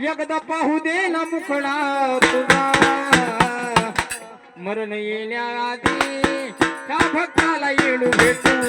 एकदा पाहू दे ना मुखडा तुझा. मरण येण्याआधी त्या भक्ताला येणू भेटू.